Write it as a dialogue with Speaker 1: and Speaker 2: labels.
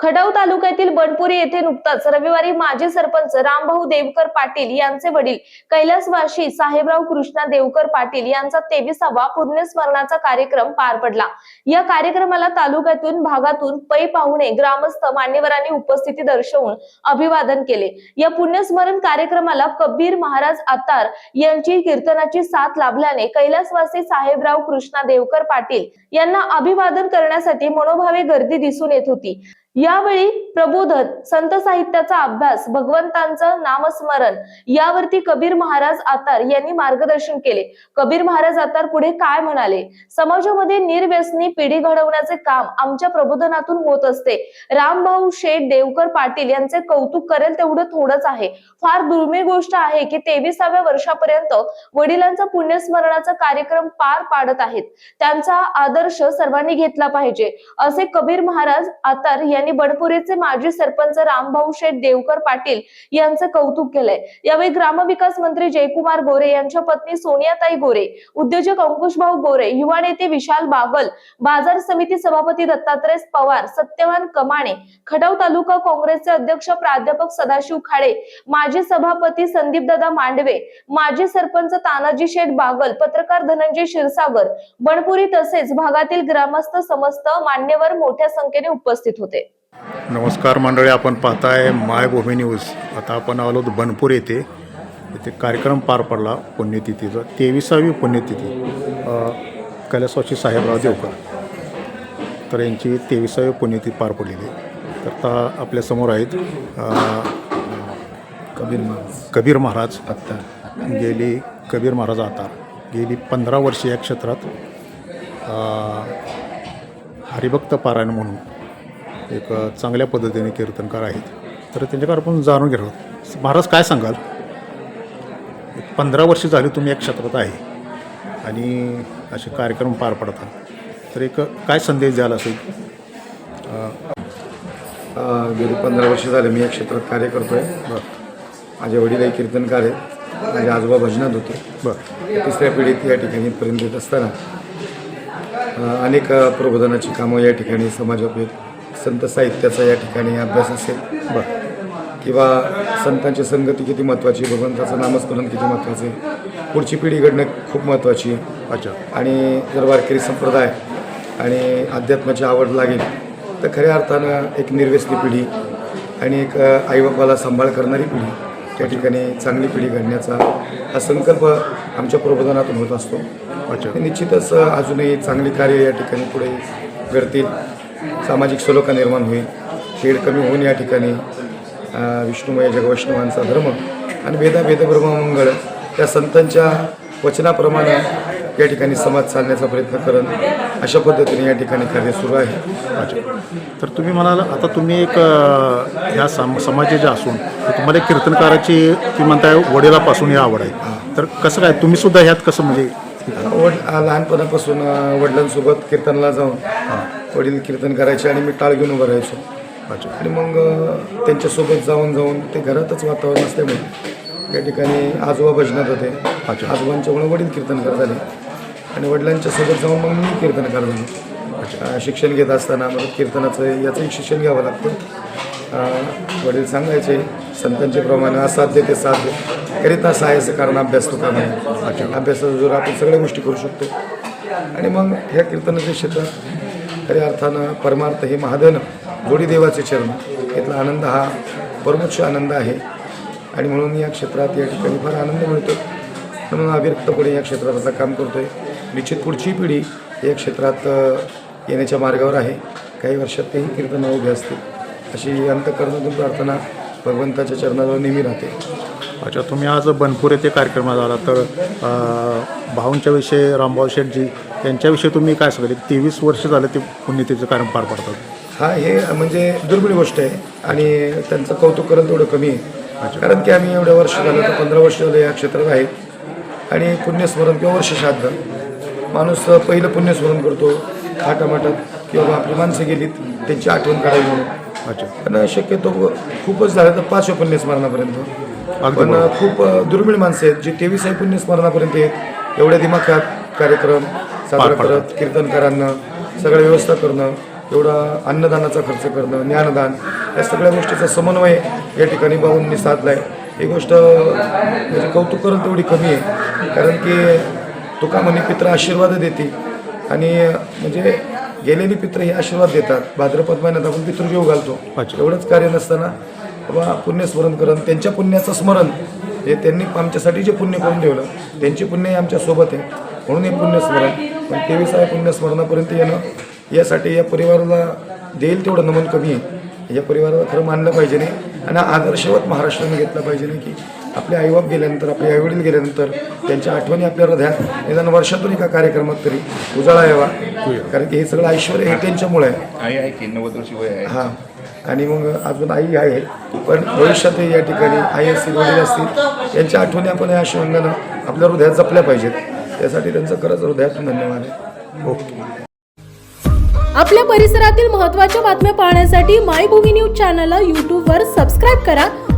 Speaker 1: खडव तालुक्यातील बनपुरी येथे नुकताच रविवारी माजी सरपंच रामभाऊ देवकर पाटील यांचे वडील कैलासवासी साहेबराव कृष्णा देवकर पाटील यांचा तेविसावा पुण्यस्मरणाचा कार्यक्रम पार पडला. या कार्यक्रमाला तालुक्यातून भागातून पै पाहुणे ग्रामस्थ मान्यवरांनी उपस्थिती दर्शवून अभिवादन केले. या पुण्यस्मरण कार्यक्रमाला कबीर महाराज आतार यांची कीर्तनाची साथ लाभल्याने कैलासवासी साहेबराव कृष्णा देवकर पाटील यांना अभिवादन करण्यासाठी मनोभावे गर्दी दिसून येत होती. यावेळी प्रबोधन संत साहित्याचा अभ्यास भगवंतांचं नामस्मरण यावरती कबीर महाराज आतार यांनी मार्गदर्शन केले. कबीर महाराज आतार पुढे काय म्हणाले? समाजामध्ये निर्व्यसनी पिढी घडवण्याचे काम आमच्या प्रबोधनातून होत असते. रामभाऊ शेठ देवकर पाटील यांचे कौतुक करेल तेवढं थोडंच आहे. फार दुर्मिळ गोष्ट आहे की तेविसाव्या वर्षापर्यंत वडिलांचा पुण्यस्मरणाचा कार्यक्रम पार पाडत आहेत. त्यांचा आदर्श सर्वांनी घेतला पाहिजे. असे कबीर महाराज आतार यांनी बडपुरीचे माजी सरपंच रामभाऊ शेठ देवकर पाटील यांचं कौतुक केलंय. यावेळी ग्रामविकास मंत्री जयकुमार गोरे यांच्या पत्नी सोनियाताई गोरे उद्योजक अंकुशभाऊ गोरे युवा नेते विशाल बागल बाजार समिती सभापती दत्तात्रय पवार सत्यवान कमाणे खटाव तालुका काँग्रेसचे अध्यक्ष प्राध्यापक सदाशिव खाडे माजी सभापती संदीपदादा मांडवे माजी सरपंच तानाजी शेठ बागल पत्रकार धनंजय क्षीरसागर बनपुरी तसेच भागातील ग्रामस्थ समस्त मान्यवर मोठ्या संख्येने उपस्थित होते.
Speaker 2: नमस्कार मंडळी आपण पाहताय मायभूमी न्यूज. आता आपण आलो बनपूर येथे. इथे कार्यक्रम पार पडला पुण्यतिथीचा. तेविसावी पुण्यतिथी. अ, कैलासवासी साहेबराव देवकर. तर यांची तेविसावी पुण्यतिथी पार पडलेली. तर आता आपल्यासमोर आहेत
Speaker 3: कबीर
Speaker 2: कबीर महाराज.
Speaker 3: आत्ता
Speaker 2: गेली कबीर महाराज आता गेली पंधरा वर्षे या क्षेत्रात हरिभक्त पारायण म्हणून एक चांगल्या पद्धतीने कीर्तनकार आहेत. तर त्यांच्याकडे आपण जाणून घेणार आहोत. महाराज काय सांगाल? एक पंधरा वर्ष झाली तुम्ही या क्षेत्रात आहे आणि असे कार्यक्रम पार पडतात. तर एक काय संदेश द्याल असेल
Speaker 3: गेली पंधरा वर्ष झाले मी या क्षेत्रात कार्य करतो आहे माझे वडील हे कीर्तनकार आहेत. माझे आजोबा भजनात होते.
Speaker 2: बरं.
Speaker 3: तिसऱ्या पिढीत या ठिकाणी पर्यंत येत असताना अनेक प्रबोधनाची कामं या ठिकाणी समाजोपयोग संत साहित्याचा या ठिकाणी अभ्यास असेल
Speaker 2: बरं.
Speaker 3: किंवा संतांची संगती किती महत्त्वाची भगवंताचं नामस्मरण किती महत्त्वाचं आहे पुढची पिढी घडणं खूप महत्त्वाची आहे.
Speaker 2: अच्छा.
Speaker 3: आणि जर वारकरी संप्रदाय आणि अध्यात्माची आवड लागेल तर खऱ्या अर्थानं एक निर्व्यसनी पिढी आणि एक आईबापाला सांभाळ करणारी पिढी त्या ठिकाणी चांगली पिढी घडण्याचा हा संकल्प आमच्या प्रबोधनातून होत असतो.
Speaker 2: अच्छा.
Speaker 3: निश्चितच अजूनही चांगली कार्य या ठिकाणी पुढे घडतील. सामाजिक सलोखा निर्माण होईल. खेळ कमी होऊन या ठिकाणी विष्णुमय जगवैष्णवांचा धर्म आणि वेदा वेदब्रह्ममंगळ त्या संतांच्या वचनाप्रमाणे या ठिकाणी समाज चालण्याचा प्रयत्न करण अशा पद्धतीने या ठिकाणी कार्य सुरू आहे.
Speaker 2: अच्छा तर तुम्ही म्हणाल आता तुम्ही एक अ, ह्या सम समाजाचे असून तर तुम्हाला एक कीर्तनकाराची तुम्ही म्हणताय वडिलापासून ही आवड आहे. तर कसं काय तुम्ही सुद्धा ह्यात कसं म्हणजे
Speaker 3: वड लहानपणापासून वडिलांसोबत कीर्तनला जाऊन वडील कीर्तन करायचे आणि मी टाळ घेऊन उभं राहायचो. आणि मग त्यांच्यासोबत जाऊन जाऊन ते घरातच वातावरण असल्यामुळे या ठिकाणी आजोबा भजनात होते. आजोबांच्यामुळे वडील कीर्तनकार झाले. आणि वडिलांच्या सोबत जाऊन मग मी कीर्तनकार झालो. अ, शिक्षण घेत असताना मला कीर्तनाचं याचंही शिक्षण घ्यावं लागतं. वडील सांगायचे संतांचे प्रमाणे असाध्य ते साध्य. करीता सहाय्याचं कारण अभ्यास तो का नाही अभ्यासाचा जोर आपण सगळ्या गोष्टी करू शकतो. आणि मग ह्या कीर्तनाच्या क्षेत्रात खऱ्या अर्थानं परमार्थ हे महाधन जोडी देवाचे चरण. यातला आनंद हा परमोच्च आनंद आहे. आणि म्हणून या क्षेत्रात या ठिकाणी फार आनंद मिळतो. म्हणून अविरक्तपणे या क्षेत्रात आता काम करतोय. निश्चित पुढची पिढी या क्षेत्रात येण्याच्या मार्गावर आहे. काही वर्षात तेही कीर्तनं उभे असतील. अशी अंतकरणातून प्रार्थना भगवंताच्या चरणाजवळ नेहमी राहते.
Speaker 2: अच्छा तुम्ही आज बनपूर येथे कार्यक्रमात आला तर भाऊंच्या विषयी रामभाऊ शेठजी यांच्याविषयी तुम्ही काय सांगाल? एक तेवीस वर्ष झालं ते पुण्यतिथीचं कार्य पार पाडतात.
Speaker 3: हा हे म्हणजे दुर्मिळ गोष्ट आहे आणि त्यांचं कौतुक करणं तेवढं कमी आहे. कारण की आम्ही एवढ्या वर्ष झालं तर पंधरा वर्ष झालं या क्षेत्रात आहेत आणि पुण्यस्मरण किंवा वर्ष श्राद्ध. माणूस पहिलं पुण्यस्मरण करतो थाटामाटात किंवा आपली माणसं गेलीत त्यांची आठवण काढावी म्हणून.
Speaker 2: अच्छा.
Speaker 3: पण शक्यतो खूपच झालं तर पाचव्या पुण्यस्मरणापर्यंत. पण. खूप दुर्मिळ माणसं आहेत जी तेवीस आहे पुण्यस्मरणापर्यंत आहेत. एवढ्या दिमाखात कार्यक्रम साजरा. करत कीर्तनकारांना सगळं व्यवस्था करणं एवढा अन्नदानाचा खर्च करणं ज्ञानदान या सगळ्या गोष्टीचा समन्वय या ठिकाणी भाऊंनी साधला आहे ही गोष्ट म्हणजे कौतुक करून तेवढी कमी आहे कारण की तुका म्हणे पित्र आशीर्वाद देते आणि म्हणजे गेलेली पित्र हे आशीर्वाद देतात. भाद्रपद महिन्यात आपण पितृजीव घालतो.
Speaker 2: अच्छा.
Speaker 3: एवढंच कार्य नसताना बाबा पुण्यस्मरण करण त्यांच्या पुण्याचं स्मरण हे त्यांनी आमच्यासाठी जे पुण्य करून ठेवलं त्यांची पुण्य हे आमच्यासोबत आहे. म्हणून हे पुण्यस्मरण पण तेविसाव्या पुण्यस्मरणापर्यंत येणं. यासाठी या परिवाराला देईल तेवढं नमन कमी आहे. या परिवाराला खरं मानलं पाहिजे नाही. आणि आदर्शवत महाराष्ट्राने घेतला पाहिजे नाही की आपले आईबाप गेल्यानंतर आपले आईवडील गेल्यानंतर त्यांच्या आठवणी आपल्या हृदयात. निदान वर्षातून एका कार्यक्रमात तरी उजाळा यावा. कारण की हे सगळं ऐश्वर हे त्यांच्यामुळे आहे.
Speaker 4: आई आहे की नव्वद वर्षी वय आहे?
Speaker 3: हां. आणि मग अजून आई आहे. पण भविष्यातही या ठिकाणी आई असतील वडील असतील यांच्या आठवणी आपण या अनुषंगानं आपल्या हृदयात जपल्या पाहिजेत. त्यासाठी त्यांचं खरंच हृदयातून धन्यवाद आहे.
Speaker 2: ओके.
Speaker 5: आपल्या परिसरातील महत्त्वाच्या बातम्या पाहण्यासाठी मायभूमी न्यूज चॅनलला यूट्यूबवर सबस्क्राईब करा.